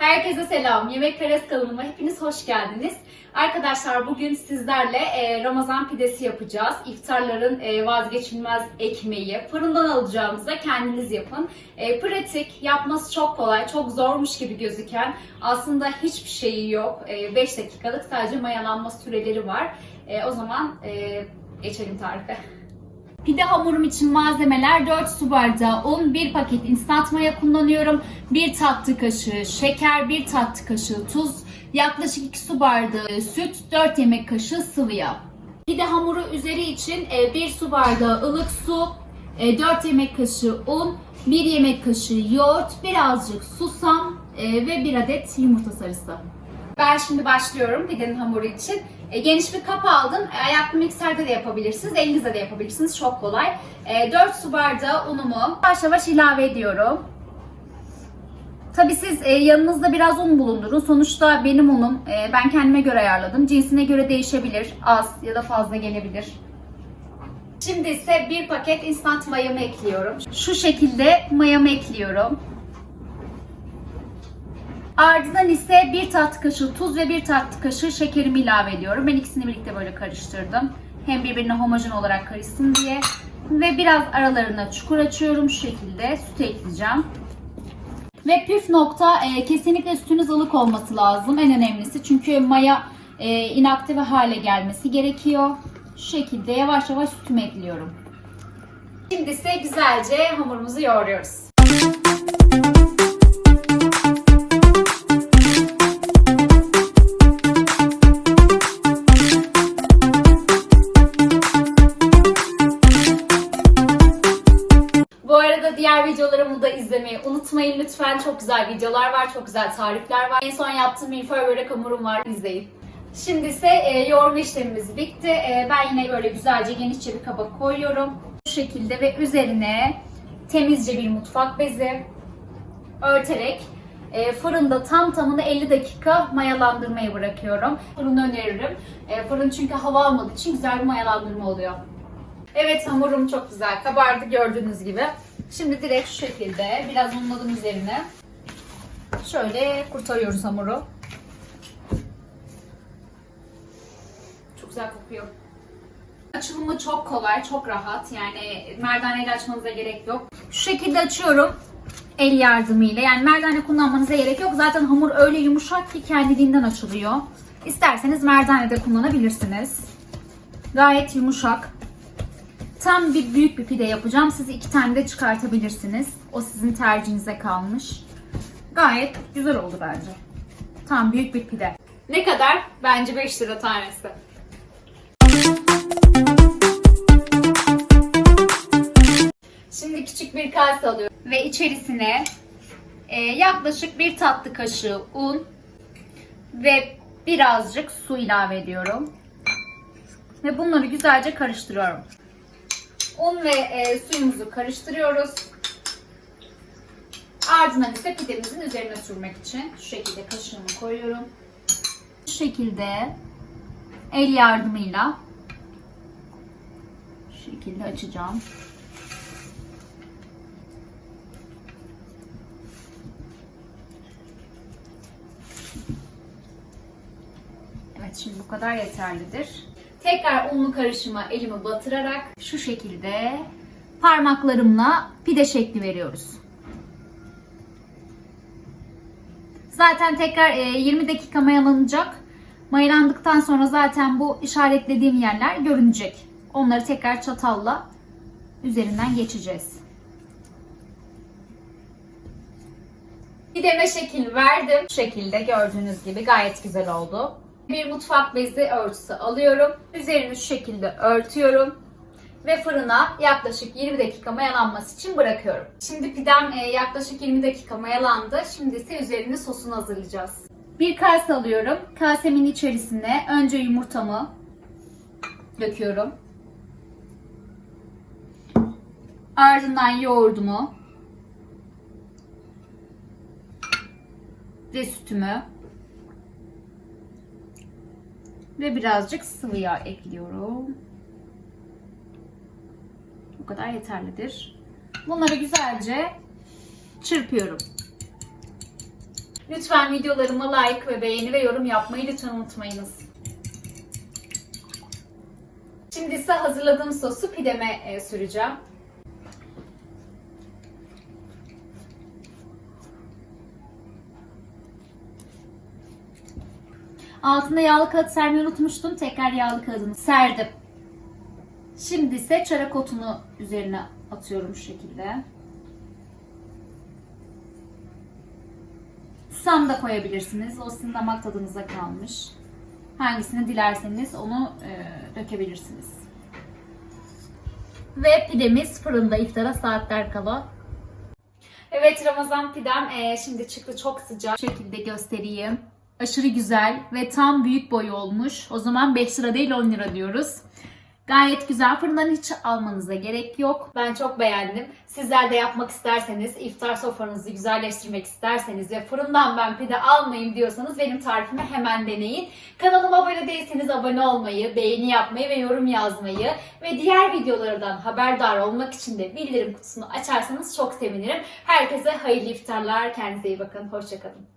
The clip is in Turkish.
Herkese selam. Yemek Kares kanalıma hepiniz hoş geldiniz. Arkadaşlar bugün sizlerle e, Ramazan pidesi yapacağız. İftarların e, vazgeçilmez ekmeği. Fırından alacağınızda kendiniz yapın. E, pratik, yapması çok kolay, çok zormuş gibi gözüken aslında hiçbir şeyi yok. 5 dakikalık sadece mayalanma süreleri var. E, o zaman e, geçelim tarife. Pide hamurum için malzemeler 4 su bardağı un, 1 paket instant maya kullanıyorum, 1 tatlı kaşığı şeker, 1 tatlı kaşığı tuz, yaklaşık 2 su bardağı süt, 4 yemek kaşığı sıvı yağ. Pide hamuru üzeri için 1 su bardağı ılık su, 4 yemek kaşığı un, 1 yemek kaşığı yoğurt, birazcık susam e, ve 1 adet yumurta sarısı. Ben şimdi başlıyorum pidenin hamuru için. E, geniş bir kap aldım. E, ayaklı mikserde de yapabilirsiniz, elinizde de yapabilirsiniz. Çok kolay. E, 4 su bardağı unumu yavaş yavaş ilave ediyorum. Tabii siz e, yanınızda biraz un bulundurun. Sonuçta benim unum. e, ben kendime göre ayarladım. Cinsine göre değişebilir. Az ya da fazla gelebilir. Şimdi ise bir paket instant mayamı ekliyorum. Şu şekilde mayamı ekliyorum. Ardından ise bir tatlı kaşığı tuz ve bir tatlı kaşığı şekerimi ilave ediyorum. Ben ikisini birlikte böyle karıştırdım. Hem birbirine homojen olarak karışsın diye. Ve biraz aralarına çukur açıyorum. Şu şekilde süt ekleyeceğim. Ve püf nokta e, kesinlikle sütünüz ılık olması lazım. En önemlisi. Çünkü maya e, inaktive hale gelmesi gerekiyor. Şu şekilde yavaş yavaş sütümü ekliyorum. Şimdi ise güzelce hamurumuzu yoğuruyoruz. İzlemeyi unutmayın lütfen. Çok güzel videolar var, çok güzel tarifler var. En son yaptığım milföy börek hamurum var, izleyin. Şimdi ise e, yoğurma işlemimiz bitti. E, ben yine böyle güzelce genişçe bir kaba koyuyorum. Bu şekilde ve üzerine temizce bir mutfak bezi örterek e, fırında tam tamına 50 dakika mayalandırmayı bırakıyorum. Fırını öneririm. E, fırın çünkü hava almadığı için güzel bir mayalandırma oluyor. Evet hamurum çok güzel kabardı gördüğünüz gibi. Şimdi direkt şu şekilde biraz unladım üzerine. Şöyle kurtarıyoruz hamuru. Çok güzel kokuyor. Açılımı çok kolay, çok rahat. Yani merdaneyle açmanıza gerek yok. Şu şekilde açıyorum el yardımıyla. Yani merdane kullanmanıza gerek yok. Zaten hamur öyle yumuşak ki kendiliğinden açılıyor. İsterseniz merdane de kullanabilirsiniz. Gayet yumuşak. Tam bir büyük bir pide yapacağım. Siz iki tane de çıkartabilirsiniz. O sizin tercihinize kalmış. Gayet güzel oldu bence. Tam büyük bir pide. Ne kadar? Bence 5 lira tanesi. Şimdi küçük bir kase alıyorum ve içerisine e, yaklaşık bir tatlı kaşığı un ve birazcık su ilave ediyorum. Ve bunları güzelce karıştırıyorum. Un ve e, suyumuzu karıştırıyoruz. Ardından ise pidemizin üzerine sürmek için şu şekilde kaşığımı koyuyorum. Şu şekilde el yardımıyla şu şekilde açacağım. Evet şimdi bu kadar yeterlidir. Tekrar unlu karışıma elimi batırarak şu şekilde parmaklarımla pide şekli veriyoruz. Zaten tekrar e, 20 dakika mayalanacak. Mayalandıktan sonra zaten bu işaretlediğim yerler görünecek. Onları tekrar çatalla üzerinden geçeceğiz. Pideme şekil verdim. Şu şekilde gördüğünüz gibi gayet güzel oldu. Bir mutfak bezi örtüsü alıyorum. Üzerini şu şekilde örtüyorum. Ve fırına yaklaşık 20 dakika mayalanması için bırakıyorum. Şimdi pidem e, yaklaşık 20 dakika mayalandı. Şimdi ise üzerine sosunu hazırlayacağız. Bir kase alıyorum. Kasemin içerisine önce yumurtamı döküyorum. Ardından yoğurdumu ve sütümü ve birazcık sıvı yağ ekliyorum. Bu kadar yeterlidir. Bunları güzelce çırpıyorum. Lütfen videolarıma like ve beğeni ve yorum yapmayı lütfen unutmayınız. Şimdi ise hazırladığım sosu pideme e, süreceğim. Altına yağlı kağıt sermeyi unutmuştum. Tekrar yağlı kağıdımı serdim. Şimdi ise çörek otunu üzerine atıyorum şu şekilde. Susam da koyabilirsiniz. O sizin damak tadınıza kalmış. Hangisini dilerseniz onu e, dökebilirsiniz. Ve pidemiz fırında iftara saatler kala. Evet Ramazan pidem e, şimdi çıktı çok sıcak. Şu şekilde göstereyim. Aşırı güzel ve tam büyük boy olmuş. O zaman 5 lira değil 10 lira diyoruz. Gayet güzel. Fırından hiç almanıza gerek yok. Ben çok beğendim. Sizler de yapmak isterseniz, iftar sofranızı güzelleştirmek isterseniz ve fırından ben pide almayayım diyorsanız benim tarifimi hemen deneyin. Kanalıma abone değilseniz abone olmayı, beğeni yapmayı ve yorum yazmayı ve diğer videolardan haberdar olmak için de bildirim kutusunu açarsanız çok sevinirim. Herkese hayırlı iftarlar. Kendinize iyi bakın. Hoşçakalın.